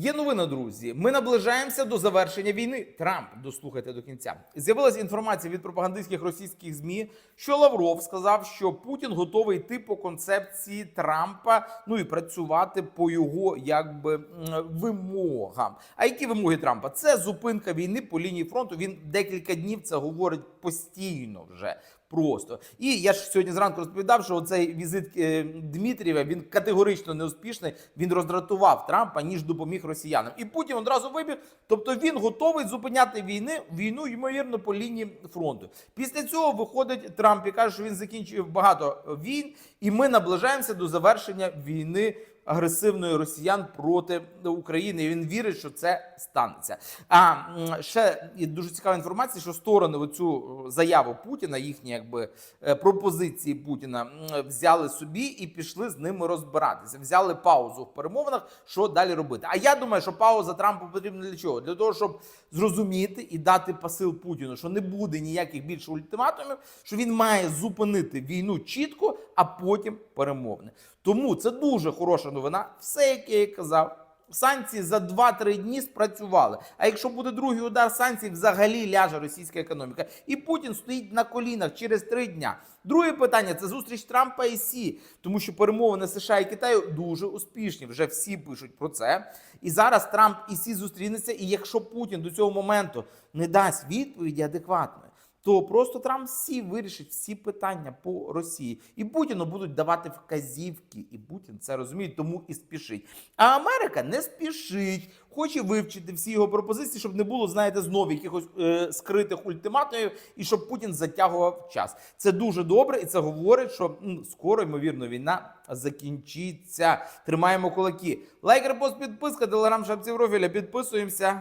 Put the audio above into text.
Є новина, друзі. Ми наближаємося до завершення війни. Трамп дослухайте до кінця. З'явилася інформація від пропагандистських російських змі, що Лавров сказав, що Путін готовий йти по концепції Трампа, ну і працювати по його якби вимогам. А які вимоги Трампа? Це зупинка війни по лінії фронту. Він декілька днів це говорить постійно вже. Просто і я ж сьогодні зранку розповідав, що цей візит е, Дмитрієва він категорично неуспішний. Він роздратував Трампа ніж допоміг росіянам. І Путін одразу вибіг. Тобто він готовий зупиняти війни війну, ймовірно, по лінії фронту. Після цього виходить Трамп і каже, що він закінчив багато війн, і ми наближаємося до завершення війни. Агресивної росіян проти України. І Він вірить, що це станеться. А ще дуже цікава інформація, що сторони оцю е, заяву Путіна, їхні якби е, пропозиції Путіна взяли собі і пішли з ними розбиратися. Взяли паузу в перемовинах, що далі робити. А я думаю, що пауза Трампу потрібна для чого? Для того, щоб зрозуміти і дати посил Путіну, що не буде ніяких більше ультиматумів, що він має зупинити війну чітко, а потім перемовини. Тому це дуже хороша новина. Все, як я казав. Санкції за 2-3 дні спрацювали. А якщо буде другий удар санкцій, взагалі ляже російська економіка. І Путін стоїть на колінах через 3 дня. Друге питання це зустріч Трампа і Сі, тому що перемовини США і Китаю дуже успішні. Вже всі пишуть про це. І зараз Трамп і Сі зустрінуться. І якщо Путін до цього моменту не дасть відповіді адекватної, то просто Трамп всі вирішить всі питання по Росії, і Путіну будуть давати вказівки, і Путін це розуміє, тому і спішить. А Америка не спішить, хоче вивчити всі його пропозиції, щоб не було, знаєте, знову якихось е, скритих ультиматумів, і щоб Путін затягував час. Це дуже добре, і це говорить, що м, скоро ймовірно війна закінчиться. Тримаємо кулаки. Лайк, репост, підписка, телеграм, шапці профіля. Підписуємося.